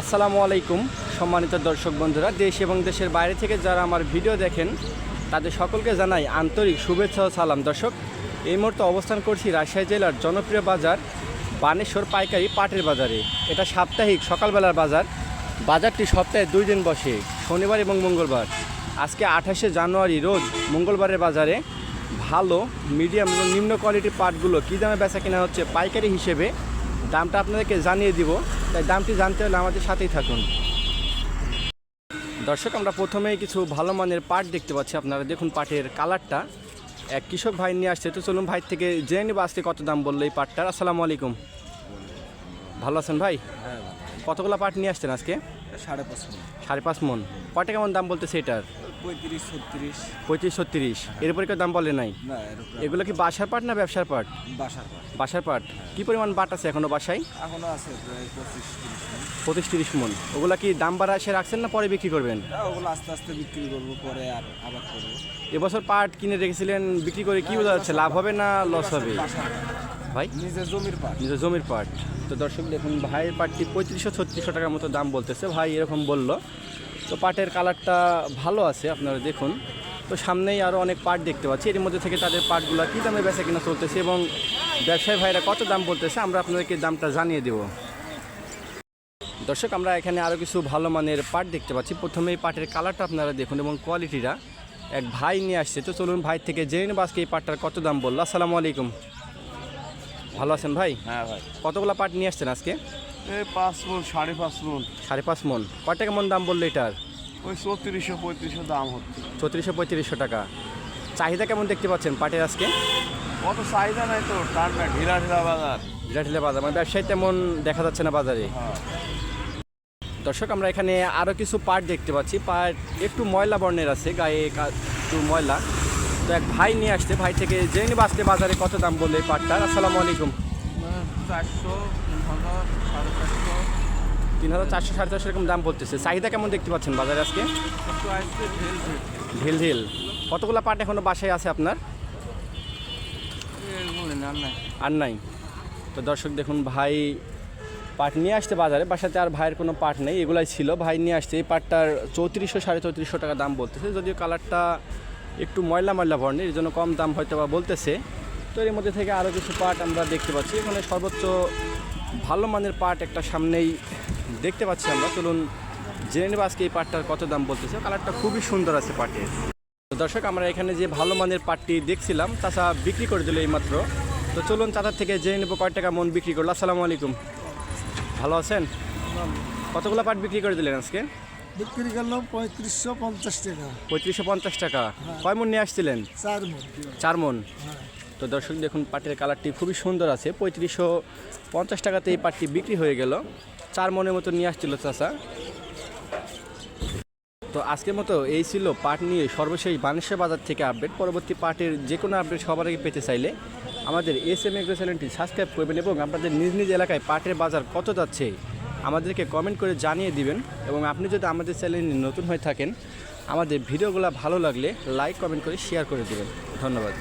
আসসালামু আলাইকুম, সম্মানিত দর্শক বন্ধুরা, দেশ এবং দেশের বাইরে থেকে যারা আমার ভিডিও দেখেন, তাদের সকলকে জানাই আন্তরিক শুভেচ্ছা ও সালাম। দর্শক, এই মুহূর্তে অবস্থান করছি রাজশাহী জেলার জনপ্রিয় বাজার, বানেশ্বর পাইকারি পাটের বাজারে। এটা সাপ্তাহিক সকালবেলার বাজার। বাজারটি সপ্তাহে দুই দিন বসে, শনিবার এবং মঙ্গলবার। আজকে আঠাশে জানুয়ারি রোজ মঙ্গলবারের বাজারে ভালো, মিডিয়াম এবং নিম্ন কোয়ালিটির পাটগুলো কী দামে বেচা কেনা হচ্ছে পাইকারি হিসেবে, দামটা আপনাদেরকে জানিয়ে দিব। তাই দামটি জানতে হলে আমাদের সাথেই থাকুন। দর্শক আমরা প্রথমেই কিছু ভালো মানের পাট দেখতে পাচ্ছি। আপনারা দেখুন পাটের কালারটা। এক কৃষক ভাই নিয়ে আসছে। তো চলুন ভাই থেকে জেনে নেব আজকে কত দাম বলল এই পাটটার। আসসালামু আলাইকুম। ভালো আছেন ভাই? হ্যাঁ কতগুলো পাট নিয়ে আসছেন আজকে? সাড়ে পাঁচশো সাড়ে পাঁচ মন। কয়টা কেমন দাম বলতেছে এটার? পঁয়ত্রিশ ছত্রিশ। পঁয়ত্রিশ ছত্রিশ। এর উপরে কেউ দাম বলে নাই? না এরকম এগুলো কি বাসার পাট না ব্যবসার পাট? বাসার পাট। বাসার পাট। কি পরিমাণ পাট আছে এখনও বাসায়? এখনও আছে প্রায় পঁচিশ তিরিশ মণ। পঁচিশ তিরিশ মন। ওগুলা কি দাম বাড়া এসে রাখছেন না পরে বিক্রি করবেন? ওগুলো আস্তে আস্তে বিক্রি করব পরে আর আবার করব। এবছর পাট কিনে রেখেছিলেন বিক্রি করে কি বোঝা যাচ্ছে? লাভ হবে না লস হবে? বাসার ভাই? নিজের জমির পাট। নিজের জমির পাট। তো দর্শক দেখুন ভাইয়ের পাটটি পঁয়ত্রিশশো ছত্রিশশো টাকার মতো দাম বলতেছে। ভাই এরকম বলল। তো পাটের কালারটা ভালো আছে আপনারা দেখুন। তো সামনেই আরও অনেক পাট দেখতে পাচ্ছি। এর মধ্যে থেকে তাদের পাটগুলো কী দামে বেচা কিনা চলতেছে এবং ব্যবসায়ী ভাইরা কত দাম বলতেছে আমরা আপনাদেরকে দামটা জানিয়ে দেব। দর্শক আমরা এখানে আরও কিছু ভালো মানের পাট দেখতে পাচ্ছি। প্রথমেই পাটের কালারটা আপনারা দেখুন এবং কোয়ালিটিটা এক ভাই নিয়ে আসছে। তো চলুন ভাই থেকে জেনে নেব আজকে এই পাটটার কত দাম বলল। আসসালামু আলাইকুম। ভালো আছেন ভাই? হ্যাঁ ভাই। কতগুলো পাট নিয়ে আসছেন আজকে? এই পাঁচ মন সাড়ে পাঁচ মন। সাড়ে পাঁচ মন। কয় টাকা মন দাম বলল এটার? ওই চৌত্রিশশো পঁয়ত্রিশশো দাম হচ্ছে। চৌত্রিশশো পঁয়ত্রিশশো টাকা। চাহিদা কেমন দেখতে পাচ্ছেন পাটের আজকে? কত চাহিদা নাই তো ঠান্ডা ঢিলা ঢিলা বাজার। ঢিলা ঢিলা বাজার মানে ব্যবসায়ী তেমন দেখা যাচ্ছে না বাজারে। হ্যাঁ। দর্শক আমরা এখানে আরও কিছু পাট দেখতে পাচ্ছি। পাট একটু ময়লা বর্ণের আছে গায়ে একটু ময়লা। তো এক ভাই নিয়ে আসছে, ভাই থেকে জেনে নিব আজকে বাজারে কত দাম এই পাটটার। আসসালামু আলাইকুম। তিন হাজার চারশো, সাড়ে চারশো এরকম দাম বলতেছে। চাহিদা কেমন দেখতে পাচ্ছেন বাজারে আজকে? ঢেল ঢেল। কতগুলো পাট এখনও বাসায় আছে আপনার? আর নাই। আর নাই তো দর্শক দেখুন, ভাই পাট নিয়ে আসতে বাজারে, বাসাতে আর ভাইয়ের কোনো পাট নেই, এগুলাই ছিল। ভাই নিয়ে আসছে, এই পাটটার চৌত্রিশশো, সাড়ে চৌত্রিশশো টাকা দাম বলতেছে। যদিও কালারটা একটু ময়লা ময়লা বর্ণের এর জন্য কম দাম হয়তো বা বলতেছে। তো এর মধ্যে থেকে আরও কিছু পাট আমরা দেখতে পাচ্ছি। এখানে সর্বোচ্চ ভালো মানের পাট একটা সামনেই দেখতে পাচ্ছি আমরা। চলুন জেনে নেব আজকে এই পাটটার কত দাম বলতেছে। কালারটা খুবই সুন্দর আছে পাটের তো দর্শক, আমরা এখানে যে ভালো মানের পাটটি দেখছিলাম, চাচা বিক্রি করে দিল এইমাত্র। তো চলুন চাচার থেকে জেনে নেব কয় টাকা মন বিক্রি করল। আসসালামু আলাইকুম। ভালো আছেন? কতগুলো পাট বিক্রি করে দিলেন আজকে? বিক্রি করলাম পঁয়ত্রিশশো পঞ্চাশ টাকা। পঁয়ত্রিশশো পঞ্চাশ টাকা। কয় মন নিয়ে আসছিলেন? চার মন। চার মন। তো দর্শক দেখুন পাটের কালারটি খুবই সুন্দর আছে। পঁয়ত্রিশশো পঞ্চাশ টাকাতে এই পাটটি বিক্রি হয়ে গেল। চার মনের মতো নিয়ে আসছিল চাচা তো আজকের মতো এই ছিল পাট নিয়ে সর্বশেষ বানেশ্বর বাজার থেকে আপডেট। পরবর্তী পাটের যে কোনো আপডেট সবার আগে পেতে চাইলে আমাদের এস এম এগ্রো চ্যানেলটি সাবস্ক্রাইব করবেন এবং আপনাদের নিজ নিজ এলাকায় পাটের বাজার কত যাচ্ছে আমাদেরকে কমেন্ট করে জানিয়ে দিবেন এবং আপনি যদি আমাদের চ্যানেলে নতুন হয়ে থাকেন, আমাদের ভিডিওগুলো ভালো লাগলে লাইক কমেন্ট করে শেয়ার করে দেবেন। ধন্যবাদ।